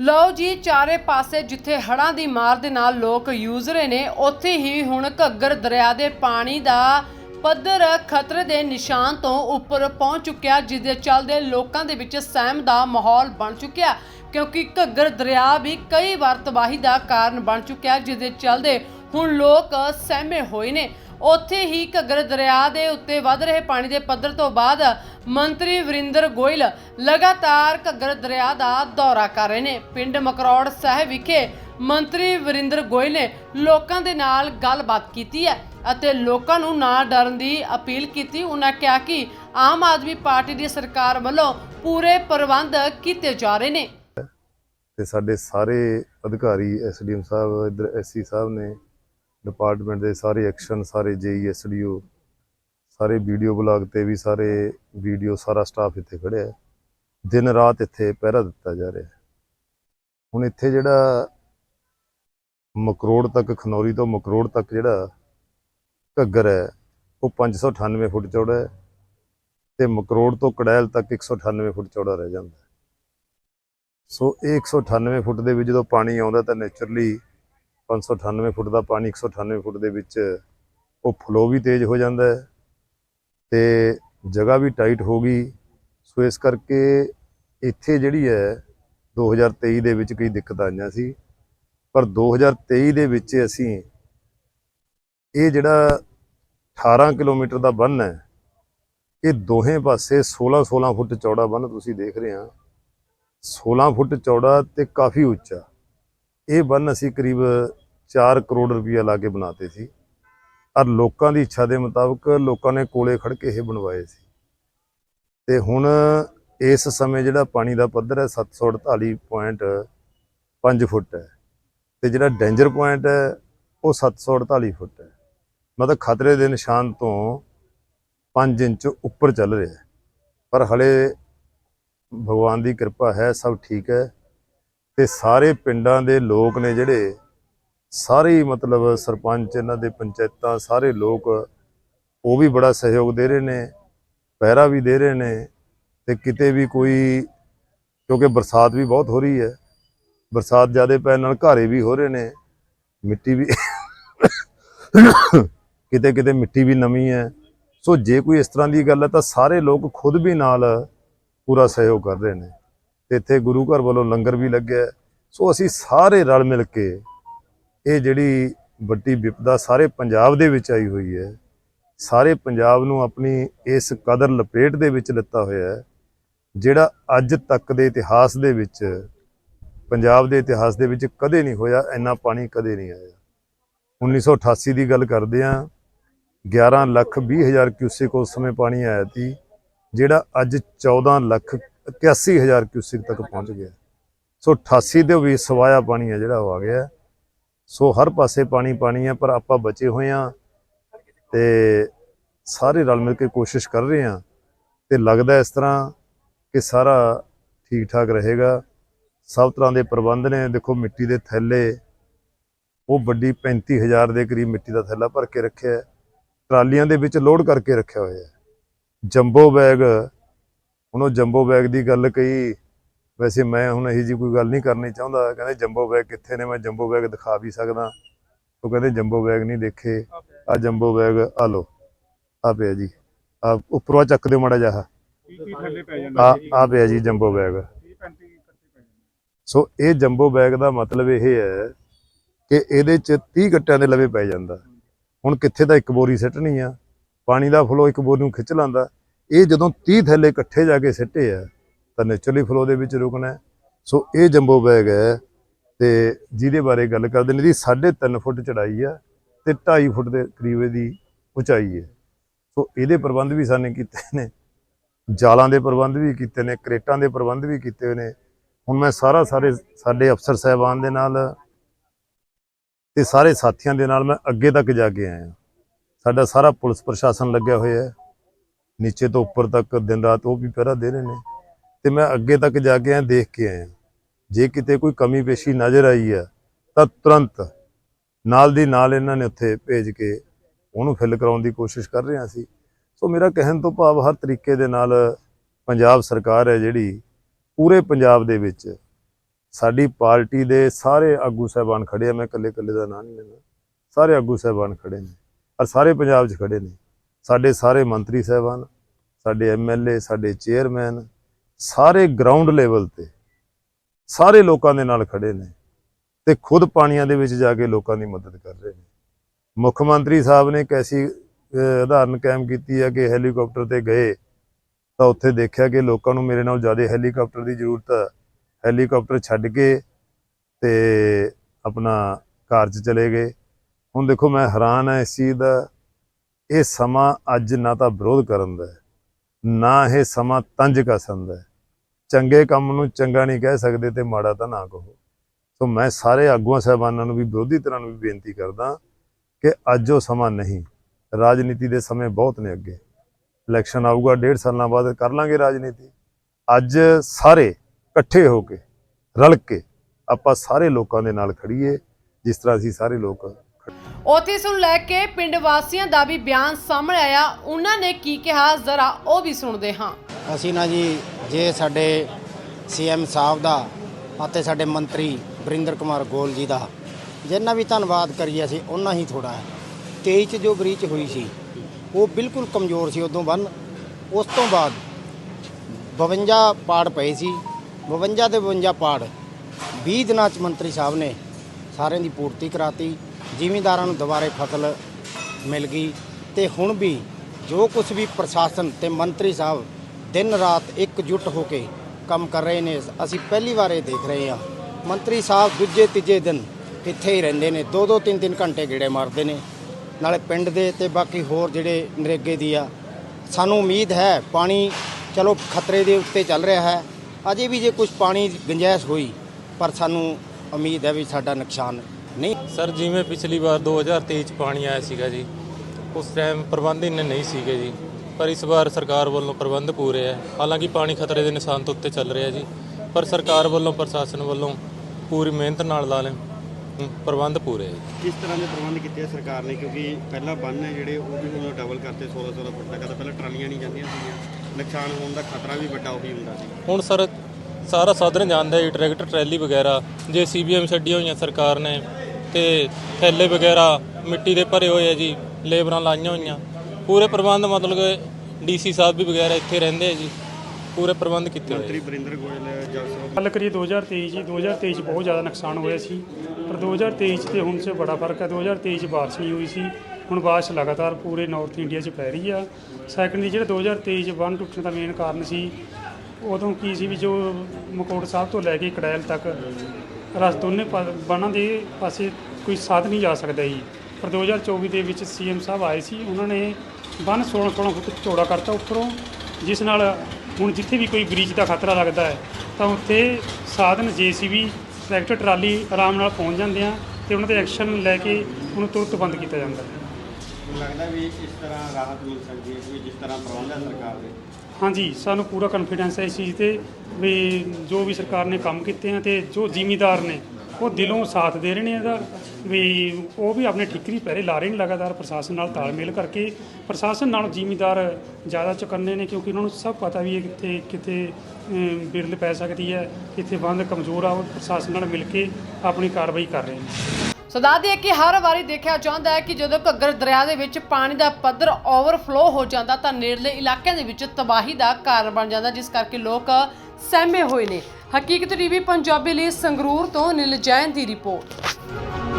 ਲਓ ਜੀ, ਚਾਰੇ ਪਾਸੇ ਜਿੱਥੇ ਹੜ੍ਹਾਂ ਦੀ ਮਾਰ ਦੇ ਨਾਲ ਲੋਕ ਯੂਜ਼ ਰਹੇ ਨੇ, ਉੱਥੇ ਹੀ ਹੁਣ ਘੱਗਰ ਦਰਿਆ ਦੇ ਪਾਣੀ ਦਾ ਪੱਧਰ ਖਤਰੇ ਦੇ ਨਿਸ਼ਾਨ ਤੋਂ ਉੱਪਰ ਪਹੁੰਚ ਚੁੱਕਿਆ ਜਿਸ ਦੇ ਚੱਲਦੇ ਲੋਕਾਂ ਦੇ ਵਿੱਚ ਸਹਿਮ ਦਾ ਮਾਹੌਲ ਬਣ ਚੁੱਕਿਆ, ਕਿਉਂਕਿ ਘੱਗਰ ਦਰਿਆ ਵੀ ਕਈ ਵਾਰ ਤਬਾਹੀ ਦਾ ਕਾਰਨ ਬਣ ਚੁੱਕਿਆ ਜਿਸ ਦੇ ਚੱਲਦੇ ਹੁਣ ਲੋਕ ਸਹਿਮੇ ਹੋਏ ਨੇ। ਉੱਥੇ ਹੀ ਘੱਗਰ ਦਰਿਆ ਦੇ ਉੱਤੇ ਵੱਧ ਰਹੇ ਪਾਣੀ ਦੇ ਪੱਧਰ ਤੋਂ ਬਾਅਦ ਮੰਤਰੀ ਵਰਿੰਦਰ ਗੋਇਲ ਲਗਾਤਾਰ ਘੱਗਰ ਦਰਿਆ ਦਾ ਦੌਰਾ ਕਰ ਰਹੇ ਨੇ। ਪਿੰਡ ਮਕਰੌੜ ਸਾਹਿਬ ਵਿਖੇ ਮੰਤਰੀ ਵਰਿੰਦਰ ਗੋਇਲ ਨੇ ਲੋਕਾਂ ਦੇ ਨਾਲ ਗੱਲਬਾਤ ਕੀਤੀ ਹੈ ਅਤੇ ਲੋਕਾਂ ਨੂੰ ਨਾ ਡਰਨ ਦੀ ਅਪੀਲ ਕੀਤੀ। ਉਹਨਾਂ ਕਿਹਾ ਕਿ ਆਮ ਆਦਮੀ ਪਾਰਟੀ ਦੀ ਸਰਕਾਰ ਵੱਲੋਂ ਪੂਰੇ ਪ੍ਰਬੰਧ ਕੀਤੇ ਜਾ ਰਹੇ ਨੇ। ਤੇ ਸਾਡੇ ਸਾਰੇ ਅਧਿਕਾਰੀ ਐਸਡੀਐਮ ਸਾਹਿਬ, ਇਧਰ ਐਸਸੀ ਸਾਹਿਬ ਨੇ ਡਿਪਾਰਟਮੈਂਟ ਦੇ ਸਾਰੇ ਐਕਸ਼ਨ, ਸਾਰੇ ਜੇਈ, ਐਸਡੀਓ, ਸਾਰੇ ਵੀਡੀਓ ਬਲਾਗ ਤੇ ਵੀ ਸਾਰੇ ਵੀਡੀਓ, ਸਾਰਾ ਸਟਾਫ ਇੱਥੇ ਖੜਿਆ ਹੈ। ਦਿਨ ਰਾਤ ਇੱਥੇ ਪਹਿਰਾ ਦਿੱਤਾ ਜਾ ਰਿਹਾ ਹੈ। ਹੁਣ ਇੱਥੇ ਜਿਹੜਾ ਮਕਰੋੜ ਤੱਕ, ਖਨੌਰੀ ਤੋਂ ਮਕਰੋੜ ਤੱਕ ਜਿਹੜਾ ਘੱਗਰ ਹੈ, ਉਹ 598 ਫੁੱਟ ਚੌੜਾ ਹੈ ਤੇ ਮਕਰੋੜ ਤੋਂ ਕੜੈਲ ਤੱਕ 198 ਫੁੱਟ ਚੌੜਾ ਰਹਿ ਜਾਂਦਾ ਸੋ ਇਹ 198 ਫੁੱਟ ਦੇ ਵਿੱਚ ਜਦੋਂ ਪਾਣੀ ਆਉਂਦਾ ਤਾਂ ਨੇਚਰਲੀ 598 ਫੁੱਟ ਦਾ ਪਾਣੀ 198 ਫੁੱਟ ਦੇ ਵਿੱਚ ਉਹ ਫਲੋ ਵੀ ਤੇਜ਼ ਹੋ ਜਾਂਦਾ ਹੈ ਤੇ ਜਗ੍ਹਾ ਵੀ ਟਾਈਟ ਹੋ ਗਈ। ਸੋ ਇਸ ਕਰਕੇ ਇੱਥੇ ਜਿਹੜੀ ਹੈ 2023 ਦੇ ਵਿੱਚ ਕਈ ਦਿੱਕਤਾਂ ਆਈਆਂ ਸੀ। ਪਰ 2023 ਦੇ ਵਿੱਚ ਅਸੀਂ ਇਹ ਜਿਹੜਾ 18 ਕਿਲੋਮੀਟਰ ਦਾ ਬੰਨ ਹੈ, ਇਹ ਦੋਹੇ ਪਾਸੇ 16 16 ਫੁੱਟ ਚੌੜਾ ਬੰਨ ਤੁਸੀਂ ਦੇਖ ਰਹੇ ਆ 16 ਫੁੱਟ ਚੌੜਾ ਤੇ ਕਾਫੀ ਉੱਚਾ। ਇਹ ਬੰਨ ਅਸੀਂ ਕਰੀਬ 4 ਕਰੋੜ ਰੁਪਈਆ ਲਾ ਕੇ ਬਣਾਤੇ ਸੀ। ਔਰ ਲੋਕਾਂ ਦੀ ਇੱਛਾ ਦੇ ਮੁਤਾਬਕ ਲੋਕਾਂ ਨੇ ਕੋਲੇ ਖੜ ਕੇ ਇਹ ਬਣਵਾਏ ਸੀ। ਤੇ ਹੁਣ ਇਸ ਸਮੇਂ ਜਿਹੜਾ ਪਾਣੀ ਦਾ ਪੱਧਰ ਹੈ 748.5 ਫੁੱਟ ਹੈ। ਤੇ ਜਿਹੜਾ ਡੇਂਜਰ ਪੁਆਇੰਟ ਹੈ ਉਹ 748 ਫੁੱਟ ਹੈ। ਮਤਲਬ ਖਤਰੇ ਦੇ ਨਿਸ਼ਾਨ ਤੋਂ 5 ਇੰਚ ਉੱਪਰ ਚੱਲ ਰਿਹਾ ਹੈ। ਪਰ ਹਲੇ ਭਗਵਾਨ ਦੀ ਕਿਰਪਾ ਹੈ, ਸਭ ਠੀਕ ਹੈ। ਤੇ ਸਾਰੇ ਪਿੰਡਾਂ ਦੇ ਲੋਕ ਨੇ ਜਿਹੜੇ ਸਾਰੇ ਮਤਲਬ ਸਰਪੰਚ, ਇਹਨਾਂ ਦੇ ਪੰਚਾਇਤਾਂ, ਸਾਰੇ ਲੋਕ ਉਹ ਵੀ ਬੜਾ ਸਹਿਯੋਗ ਦੇ ਰਹੇ ਨੇ, ਪਹਿਰਾ ਵੀ ਦੇ ਰਹੇ ਨੇ ਤੇ ਕਿਤੇ ਵੀ ਕੋਈ, ਕਿਉਂਕਿ ਬਰਸਾਤ ਵੀ ਬਹੁਤ ਹੋ ਰਹੀ ਹੈ, ਬਰਸਾਤ ਜ਼ਿਆਦਾ ਪੈਣ ਨਾਲ ਘਾਰੇ ਵੀ ਹੋ ਰਹੇ ਨੇ, ਮਿੱਟੀ ਵੀ ਕਿਤੇ ਕਿਤੇ ਮਿੱਟੀ ਵੀ ਨਵੀਂ ਹੈ। ਸੋ ਜੇ ਕੋਈ ਇਸ ਤਰ੍ਹਾਂ ਦੀ ਗੱਲ ਹੈ ਤਾਂ ਸਾਰੇ ਲੋਕ ਖੁਦ ਵੀ ਨਾਲ ਪੂਰਾ ਸਹਿਯੋਗ ਕਰ ਰਹੇ ਨੇ ਤੇ ਇੱਥੇ ਗੁਰੂ ਘਰ ਵੱਲੋਂ ਲੰਗਰ ਵੀ ਲੱਗਿਆ ਸੋ ਅਸੀਂ ਸਾਰੇ ਰਲ ਮਿਲ ਕੇ ਇਹ ਜਿਹੜੀ ਵੱਡੀ ਵਿਪਦਾ ਸਾਰੇ ਪੰਜਾਬ ਦੇ ਵਿੱਚ ਆਈ ਹੋਈ ਹੈ, ਸਾਰੇ ਪੰਜਾਬ ਨੂੰ ਆਪਣੀ ਇਸ ਕਦਰ ਲਪੇਟ ਦੇ ਵਿੱਚ ਲਿੱਤਾ ਹੋਇਆ ਹੈ, ਜਿਹੜਾ ਅੱਜ ਤੱਕ ਦੇ ਇਤਿਹਾਸ ਦੇ ਵਿੱਚ, ਪੰਜਾਬ ਦੇ ਇਤਿਹਾਸ ਦੇ ਵਿੱਚ ਕਦੇ ਨਹੀਂ ਹੋਇਆ, ਇੰਨਾ ਪਾਣੀ ਕਦੇ ਨਹੀਂ ਆਇਆ। 1988 ਦੀ ਗੱਲ ਕਰਦੇ ਆਂ 11 ਲੱਖ 20 ਹਜ਼ਾਰ ਕਿਊਸਿਕ ਉਸ ਸਮੇਂ ਪਾਣੀ ਆਇਆ ਸੀ, ਜਿਹੜਾ ਅੱਜ 14 ਲੱਖ 81 ਹਜ਼ਾਰ ਕਿਊਸਿਕ ਤੱਕ ਪਹੁੰਚ ਗਿਆ। ਸੋ 88 ਦੇ ਵੀ ਸਵਾਇਆ ਪਾਣੀ ਹੈ ਜਿਹੜਾ ਉਹ ਆ ਗਿਆ। ਸੋ ਹਰ ਪਾਸੇ ਪਾਣੀ ਪਾਣੀ ਹੈ ਪਰ ਆਪਾਂ ਬਚੇ ਹੋਏ ਆ ਤੇ ਸਾਰੇ ਰਲ ਮਿਲ ਕੇ ਕੋਸ਼ਿਸ਼ ਕਰ ਰਹੇ ਆ ਤੇ ਲੱਗਦਾ ਇਸ ਤਰ੍ਹਾਂ ਕਿ ਸਾਰਾ ਠੀਕ ਠਾਕ ਰਹੇਗਾ। ਸਭ ਤਰ੍ਹਾਂ ਦੇ ਪ੍ਰਬੰਧ ਨੇ, ਦੇਖੋ ਮਿੱਟੀ ਦੇ ਥੈਲੇ, ਉਹ ਵੱਡੀ 35000 ਦੇ ਕਰੀਬ ਮਿੱਟੀ ਦਾ ਥੈਲਾ ਭਰ ਕੇ ਰੱਖਿਆ ਹੈ। ਟਰਾਲੀਆਂ ਦੇ ਵਿੱਚ ਲੋਡ ਕਰਕੇ ਰੱਖਿਆ ਹੋਇਆ ਹੈ। ਜੰਬੋ ਬੈਗ, ਹੁਣ ਉਹ ਜੰਬੋ ਬੈਗ ਦੀ ਗੱਲ ਕਹੀ ਵੈਸੇ ਮੈਂ ਹੁਣ ਇਹੀ ਜੀ ਕੋਈ ਗੱਲ ਨਹੀਂ ਕਰਨੀ ਚਾਹੁੰਦਾ। ਕਹਿੰਦੇ ਜੰਬੋ ਬੈਗ ਕਿੱਥੇ ਨੇ? ਮੈਂ ਜੰਬੋ ਬੈਗ ਦਿਖਾ ਵੀ ਸਕਦਾ। ਉਹ ਕਹਿੰਦੇ ਜੰਬੋ ਬੈਗ ਨਹੀਂ ਦੇਖੇ। ਆ ਜੰਬੋ ਬੈਗ ਆ ਲੋ ਆ ਪਿਆ ਜੀ। ਆ ਉੱਪਰੋਂ ਚੱਕ ਦਿਓ ਮਾੜਾ ਜਿਹਾ। ਆ ਆ ਪਿਆ ਜੀ ਜੰਬੋ ਬੈਗ। ਸੋ ਇਹ ਜੰਬੋ ਬੈਗ ਦਾ ਮਤਲਬ ਇਹ ਹੈ ਕਿ ਇਹਦੇ ਚ 30 ਗੱਟਿਆਂ ਦੇ ਲਵੇ ਪੈ ਜਾਂਦਾ। ਹੁਣ ਕਿੱਥੇ ਤਾਂ ਇੱਕ ਬੋਰੀ ਸਿੱਟਣੀ ਆ। ਪਾਣੀ ਦਾ ਫਲੋ ਇੱਕ ਬੋਰੀ ਨੂੰ ਖਿੱਚ ਲਾਂਦਾ। ਇਹ ਜਦੋਂ 30 ਥੈਲੇ ਇਕੱਠੇ ਜਾ ਕੇ ਸਿੱਟੇ ਆ ਤਾਂ ਨੇਚਰਲੀ ਫਲੋ ਦੇ ਵਿੱਚ ਰੁਕਣਾ ਸੋ ਇਹ ਜੰਬੋ ਬੈਗ ਹੈ ਤੇ ਜਿਹਦੇ ਬਾਰੇ ਗੱਲ ਕਰਦੇ ਨੇ ਦੀ 3.5 ਫੁੱਟ ਚੜਾਈ ਆ ਤੇ 2.5 ਫੁੱਟ ਦੇ ਕਰੀਬ ਇਹਦੀ ਉਚਾਈ ਹੈ। ਸੋ ਇਹਦੇ ਪ੍ਰਬੰਧ ਵੀ ਸਾਨੇ ਕੀਤੇ ਨੇ, ਜਾਲਾਂ ਦੇ ਪ੍ਰਬੰਧ ਵੀ ਕੀਤੇ ਨੇ, ਕਰੇਟਾਂ ਦੇ ਪ੍ਰਬੰਧ ਵੀ ਕੀਤੇ ਹੋਏ ਨੇ। ਹੁਣ ਮੈਂ ਸਾਰਾ ਸਾਰੇ ਸਾਡੇ ਅਫਸਰ ਸਾਹਿਬਾਨ ਦੇ ਨਾਲ ਤੇ ਸਾਰੇ ਸਾਥੀਆਂ ਦੇ ਨਾਲ ਮੈਂ ਅੱਗੇ ਤੱਕ ਜਾ ਕੇ ਆਇਆ। ਸਾਡਾ ਸਾਰਾ ਪੁਲਿਸ ਪ੍ਰਸ਼ਾਸਨ ਲੱਗਿਆ ਹੋਇਆ ਹੈ। ਨੀਚੇ ਤੋਂ ਉੱਪਰ ਤੱਕ ਦਿਨ ਰਾਤ ਉਹ ਵੀ ਪਹਿਰਾ ਦੇ ਰਹੇ ਨੇ। ਤੇ ਮੈਂ ਅੱਗੇ ਤੱਕ ਜਾ ਕੇ ਆਇਆ ਦੇਖ ਕੇ ਆਇਆ। ਜੇ ਕਿਤੇ ਕੋਈ ਕਮੀ ਪੇਸ਼ੀ ਨਜ਼ਰ ਆਈ ਹੈ, ਤਾਂ ਤੁਰੰਤ ਨਾਲ ਦੀ ਨਾਲ ਇਹਨਾਂ ਨੇ ਉੱਥੇ ਭੇਜ ਕੇ ਉਹਨੂੰ ਫਿਲ ਕਰਾਉਣ ਦੀ ਕੋਸ਼ਿਸ਼ ਕਰ ਰਹੇ ਹਾਂ ਅਸੀਂ ਸੋ ਮੇਰਾ ਕਹਿਣ ਤੋਂ ਭਾਵ ਹਰ ਤਰੀਕੇ ਦੇ ਨਾਲ ਪੰਜਾਬ ਸਰਕਾਰ ਹੈ ਜਿਹੜੀ ਪੂਰੇ ਪੰਜਾਬ ਦੇ ਵਿੱਚ ਸਾਡੀ ਪਾਰਟੀ ਦੇ ਸਾਰੇ ਆਗੂ ਸਾਹਿਬਾਨ ਖੜੇ ਆ। ਮੈਂ ਇਕੱਲੇ ਇਕੱਲੇ ਦਾ ਨਾਂ ਨਹੀਂ ਲੈਣਾ ਸਾਰੇ ਆਗੂ ਸਾਹਿਬਾਨ ਖੜੇ ਨੇ ਔਰ ਸਾਰੇ ਪੰਜਾਬ 'ਚ ਖੜੇ ਨੇ। ਸਾਡੇ ਸਾਰੇ ਮੰਤਰੀ ਸਾਹਿਬਾਨ, ਸਾਡੇ ਐਮਐਲਏ ਸਾਡੇ ਚੇਅਰਮੈਨ ਸਾਰੇ ਗਰਾਊਂਡ ਲੈਵਲ ਤੇ ਸਾਰੇ ਲੋਕਾਂ ਦੇ ਨਾਲ ਖੜੇ ਨੇ ਤੇ ਖੁਦ ਪਾਣੀਆਂ ਦੇ ਵਿੱਚ ਜਾ ਕੇ ਲੋਕਾਂ ਦੀ ਮਦਦ ਕਰ ਰਹੇ ਨੇ। ਮੁੱਖ ਮੰਤਰੀ ਸਾਹਿਬ ਨੇ ਇੱਕ ਐਸੀ ਉਦਾਹਰਨ ਕਾਇਮ ਕੀਤੀ ਹੈ ਕਿ ਹੈਲੀਕਾਪਟਰ ਤੇ ਗਏ ਤਾਂ ਉੱਥੇ ਦੇਖਿਆ ਕਿ ਲੋਕਾਂ ਨੂੰ ਮੇਰੇ ਨਾਲ ਜ਼ਿਆਦਾ ਹੈਲੀਕਾਪਟਰ ਦੀ ਜ਼ਰੂਰਤ ਹੈ। ਹੈਲੀਕਾਪਟਰ ਛੱਡ ਕੇ ਤੇ ਆਪਣਾ ਘਰ 'ਚ ਚਲੇ ਗਏ। ਹੁਣ ਦੇਖੋ ਮੈਂ ਹੈਰਾਨ ਹਾਂ ਇਸ ਚੀਜ਼ ਦਾ। ਇਹ ਸਮਾਂ ਅੱਜ ਨਾ ਤਾਂ ਵਿਰੋਧ ਕਰਨ ਦਾ ਨਾ ਇਹ ਸਮਾਂ ਤੰਜ ਕਸਣ ਦਾ ਚੰਗੇ ਕੰਮ ਨੂੰ ਚੰਗਾ ਨਹੀਂ ਕਹਿ ਸਕਦੇ ਤੇ ਮਾੜਾ ਤਾਂ ਨਾ ਕਹੋ। ਸੋ ਮੈਂ ਸਾਰੇ ਆਗੂਆਂ ਸਾਹਿਬਾਨਾਂ ਨੂੰ ਵੀ, ਵਿਰੋਧੀ ਤਰ੍ਹਾਂ ਨੂੰ ਵੀ ਬੇਨਤੀ ਕਰਦਾ ਕਿ ਅੱਜ ਉਹ ਸਮਾਂ ਨਹੀਂ, ਰਾਜਨੀਤੀ ਦੇ ਸਮੇਂ ਬਹੁਤ ਨੇ ਅੱਗੇ। ਇਲੈਕਸ਼ਨ ਆਊਗਾ, ਡੇਢ ਸਾਲਾਂ ਬਾਅਦ ਕਰ ਲਾਂਗੇ ਰਾਜਨੀਤੀ। ਅੱਜ ਸਾਰੇ ਇਕੱਠੇ ਹੋ ਕੇ, ਰਲ ਕੇ ਆਪਾਂ ਸਾਰੇ ਲੋਕਾਂ ਦੇ ਨਾਲ ਖੜੀਏ ਜਿਸ ਤਰ੍ਹਾਂ ਅਸੀਂ ਸਾਰੇ ਲੋਕ ਉੱਥੇ ਇਸ ਨੂੰ ਲੈ ਕੇ ਪਿੰਡ ਵਾਸੀਆਂ ਦਾ ਵੀ ਬਿਆਨ ਸਾਹਮਣੇ ਆਇਆ। ਉਹਨਾਂ ਨੇ ਕੀ ਕਿਹਾ, ਜ਼ਰਾ ਉਹ ਵੀ ਸੁਣਦੇ ਹਾਂ। ਅਸੀਂ ਨਾ ਜੀ, ਜੇ ਸਾਡੇ ਸੀਐਮ ਸਾਹਿਬ ਦਾ ਅਤੇ ਸਾਡੇ ਮੰਤਰੀ ਵਰਿੰਦਰ ਕੁਮਾਰ ਗੋਲ ਜੀ ਦਾ ਜਿੰਨਾ ਵੀ ਧੰਨਵਾਦ ਕਰੀਏ ਅਸੀਂ ਉਹਨਾਂ ਹੀ ਥੋੜਾ ਹੈ। 23 ਚ ਜੋ ਬਰੀਚ ਹੋਈ ਸੀ, ਉਹ ਬਿਲਕੁਲ ਕਮਜ਼ੋਰ ਸੀ ਉਦੋਂ ਬੰਨ। ਉਸ ਤੋਂ ਬਾਅਦ 52 ਪਾੜ ਪਏ ਸੀ 52 ਦੇ 52 ਪਾੜ। 20 ਦਿਨਾਂ ਚ ਮੰਤਰੀ ਸਾਹਿਬ ਨੇ ਸਾਰਿਆਂ ਦੀ ਪੂਰਤੀ ਕਰਾਤੀ। ਜ਼ਿਮੀਂਦਾਰਾਂ ਨੂੰ ਦੁਬਾਰੇ ਫਸਲ ਮਿਲ ਗਈ ਤੇ ਹੁਣ ਵੀ ਜੋ ਕੁਝ ਵੀ ਪ੍ਰਸ਼ਾਸਨ ਤੇ ਮੰਤਰੀ ਸਾਹਿਬ ਦਿਨ ਰਾਤ ਇਕਜੁੱਟ ਹੋ ਕੇ ਕੰਮ ਕਰ ਰਹੇ ਨੇ, ਅਸੀਂ ਪਹਿਲੀ ਵਾਰ ਇਹ ਦੇਖ ਰਹੇ ਹਾਂ। ਮੰਤਰੀ ਸਾਹਿਬ ਦੂਜੇ ਤੀਜੇ ਦਿਨ ਇੱਥੇ ਹੀ ਰਹਿੰਦੇ ਨੇ ਦੋ ਦੋ ਤਿੰਨ ਤਿੰਨ ਘੰਟੇ ਗੇੜੇ ਮਾਰਦੇ ਨੇ। ਨਾਲੇ ਪਿੰਡ ਦੇ ਤੇ ਬਾਕੀ ਹੋਰ ਜਿਹੜੇ ਨਰੇਗੇ ਦੀ ਆ, ਸਾਨੂੰ ਉਮੀਦ ਹੈ ਪਾਣੀ ਚਲੋ ਖਤਰੇ ਦੇ ਉੱਤੇ ਚੱਲ ਰਿਹਾ ਹੈ। ਅਜੇ ਵੀ ਜੇ ਕੁਝ ਪਾਣੀ ਗੁੰਜਾਇਸ਼ ਹੋਈ, ਪਰ ਸਾਨੂੰ ਉਮੀਦ ਹੈ ਵੀ ਸਾਡਾ ਨੁਕਸਾਨ ਨਹੀਂ। ਸਰ ਜਿਵੇਂ ਪਿਛਲੀ ਵਾਰ 2023 ਚ ਪਾਣੀ ਆਇਆ ਸੀਗਾ ਜੀ ਉਸ ਟਾਈਮ ਪ੍ਰਬੰਧ ਇੰਨੇ ਨਹੀਂ ਸੀਗੇ ਜੀ। ਪਰ ਇਸ ਵਾਰ ਸਰਕਾਰ ਵੱਲੋਂ ਪ੍ਰਬੰਧ ਪੂਰੇ ਹੈ ਹਾਲਾਂਕਿ ਪਾਣੀ ਖਤਰੇ ਦੇ ਨਿਸ਼ਾਨ ਤੋਂ ਉੱਤੇ ਚੱਲ ਰਿਹਾ ਜੀ ਪਰ ਸਰਕਾਰ ਵੱਲੋਂ ਪ੍ਰਸ਼ਾਸਨ ਵੱਲੋਂ ਪੂਰੀ ਮਿਹਨਤ ਨਾਲ ਲਾ ਲੈ ਪ੍ਰਬੰਧ ਪੂਰੇ ਹੈ ਜੀ। ਕਿਸ ਤਰ੍ਹਾਂ ਦੇ ਪ੍ਰਬੰਧ ਕੀਤੇ ਆ ਸਰਕਾਰ ਨੇ? ਕਿਉਂਕਿ ਪਹਿਲਾਂ ਬੰਨ ਹੈ ਜਿਹੜੇ ਉਹ ਵੀ ਹੁਣ ਡਬਲ ਕਰਤੇ 16 16 ਫੁੱਟ ਤੱਕ। ਤਾਂ ਪਹਿਲਾਂ ਟਰਾਲੀਆਂ ਨਹੀਂ ਜਾਂਦੀਆਂ ਸੀਗੀਆਂ। ਨੁਕਸਾਨ ਹੋਣ ਦਾ ਖਤਰਾ ਵੀ ਵੱਡਾ ਉਹੀ ਹੁੰਦਾ ਸੀ। ਹੁਣ ਸਰ ਸਾਰਾ ਸਾਧਨ ਜਾਂਦਾ ਜੀ ਟਰੈਕਟਰ ਟਰੈਲੀ ਵਗੈਰਾ ਜੇ ਸੀਬੀਐਮ ਛੱਡੀਆਂ ਹੋਈਆਂ ਸਰਕਾਰ ਨੇ ਤੇ ਥੈਲੇ ਵਗੈਰਾ ਮਿੱਟੀ ਦੇ ਭਰੇ ਹੋਏ ਆ ਜੀ ਲੇਬਰਾਂ ਲਾਈਆਂ ਹੋਈਆਂ। ਪੂਰੇ ਪ੍ਰਬੰਧ ਮਤਲਬ ਡੀਸੀ ਸਾਹਿਬ ਵੀ ਵਗੈਰਾ ਇੱਥੇ ਰਹਿੰਦੇ ਆ ਜੀ ਪੂਰੇ ਪ੍ਰਬੰਧ ਕੀਤੇ ਹੋਏ। ਮੰਤਰੀ ਵਰਿੰਦਰ ਗੋਇਲ ਜਲ ਸਰੋਤ ਗੱਲ ਕਰੀਏ 2023 ਜੀ 2023 ਚ ਬਹੁਤ ਜ਼ਿਆਦਾ ਨੁਕਸਾਨ ਹੋਇਆ ਸੀ ਪਰ 2023 ਚ ਤੇ ਹੁਣ 'ਚ ਬੜਾ ਫ਼ਰਕ ਹੈ। 2023 ਚ ਬਾਰਿਸ਼ ਨਹੀਂ ਹੋਈ ਸੀ ਹੁਣ ਬਾਰਿਸ਼ ਲਗਾਤਾਰ ਪੂਰੇ ਨਾਰਥ ਇੰਡੀਆ 'ਚ ਪੈ ਰਹੀ ਆ। ਸੈਕੰਡਲੀ ਜਿਹੜਾ 2023 ਚ ਬੰਨ ਟੁੱਟਣ ਦਾ ਮੇਨ ਕਾਰਨ ਸੀ ਉਦੋਂ ਕੀ ਸੀ ਵੀ ਜੋ ਮਕੋੜ ਸਾਹਿਬ ਤੋਂ ਲੈ ਕੇ ਕੜੈਲ ਤੱਕ ਰਸ ਦੋਨੇ ਪਾ- ਬੰਨਾਂ ਦੇ ਪਾਸੇ ਕੋਈ ਸਾਧ ਨਹੀਂ ਜਾ ਸਕਦਾ ਜੀ। ਪਰ 2024 ਦੇ ਵਿੱਚ ਸੀਐਮ ਸਾਹਿਬ ਆਏ ਸੀ, ਉਹਨਾਂ ਨੇ ਬੰਨ 16 16 ਫੁੱਟ ਚੌੜਾ ਕਰਤਾ ਉੱਪਰੋਂ, ਜਿਸ ਨਾਲ ਹੁਣ ਜਿੱਥੇ ਵੀ ਕੋਈ ਬ੍ਰਿਜ ਦਾ ਖਤਰਾ ਲੱਗਦਾ ਹੈ, ਤਾਂ ਉੱਥੇ ਸਾਧਨ ਜੀਸੀਬੀ, ਟਰੈਕਟਰ, ਟਰਾਲੀ ਆਰਾਮ ਨਾਲ ਪਹੁੰਚ ਜਾਂਦੇ ਆ ਤੇ ਉਹਨਾਂ ਤੇ ਐਕਸ਼ਨ ਲੈ ਕੇ ਉਹਨੂੰ ਤੁਰੰਤ ਬੰਦ ਕੀਤਾ ਜਾਂਦਾ ਹੈ। ਲੱਗਦਾ ਵੀ ਇਸ ਤਰ੍ਹਾਂ ਰਾਹਤ ਮਿਲ ਸਕਦੀ ਹੈ ਕਿ ਜਿਸ ਤਰ੍ਹਾਂ ਪ੍ਰਬੰਧ ਹੈ ਸਰਕਾਰ ਦੇ। ਹਾਂਜੀ, ਸਾਨੂੰ ਪੂਰਾ ਕੌਨਫੀਡੈਂਸ ਹੈ ਇਸ ਚੀਜ਼ ਤੇ ਵੀ ਜੋ ਵੀ ਸਰਕਾਰ ਨੇ ਕੰਮ ਕੀਤੇ ਆ ਤੇ ਜੋ ਜ਼ਿਮੀਦਾਰ ਨੇ, ਉਹ ਦਿਲੋਂ ਸਾਥ ਦੇ ਰਹੇ ਨੇ ਇਹਦਾ, ਵੀ ਉਹ ਵੀ ਆਪਣੇ ਠਿਕਰੀ ਪਹਿਰੇ ਲਾ ਰਹੇ ਨੇ ਲਗਾਤਾਰ ਪ੍ਰਸ਼ਾਸਨ ਨਾਲ ਤਾਲਮੇਲ ਕਰਕੇ। ਪ੍ਰਸ਼ਾਸਨ ਨਾਲ ਜ਼ਿਮੀਦਾਰ ਜ਼ਿਆਦਾ ਚੁਕੰਨੇ ਨੇ ਕਿਉਂਕਿ ਉਹਨਾਂ ਨੂੰ ਸਭ ਪਤਾ ਵੀ ਹੈ ਕਿੱਥੇ ਕਿੱਥੇ ਬਿਰਲ ਪੈ ਸਕਦੀ ਹੈ, ਕਿੱਥੇ ਬੰਦ ਕਮਜ਼ੋਰ ਆ, ਉਹ ਪ੍ਰਸ਼ਾਸਨ ਨਾਲ ਮਿਲ ਕੇ ਆਪਣੀ ਕਾਰਵਾਈ ਕਰ ਰਹੇ ਨੇ। ਸੋ ਦੱਸ ਦਈਏ ਕਿ ਹਰ ਵਾਰੀ ਦੇਖਿਆ ਜਾਂਦਾ ਹੈ ਕਿ ਜਦੋਂ ਘੱਗਰ ਦਰਿਆ ਦੇ ਵਿੱਚ ਪਾਣੀ ਦਾ ਪੱਧਰ ਓਵਰਫਲੋ ਹੋ ਜਾਂਦਾ ਤਾਂ ਨੇੜਲੇ ਇਲਾਕਿਆਂ ਦੇ ਵਿੱਚ ਤਬਾਹੀ ਦਾ ਕਾਰਨ ਬਣ ਜਾਂਦਾ, ਜਿਸ ਕਰਕੇ ਲੋਕ ਸਹਿਮੇ ਹੋਏ ਨੇ। ਹਕੀਕਤ ਟੀਵੀ, ਪੰਜਾਬੀ ਲਈ ਸੰਗਰੂਰ ਤੋਂ ਨਿਲ ਜੈਨ ਦੀ ਰਿਪੋਰਟ।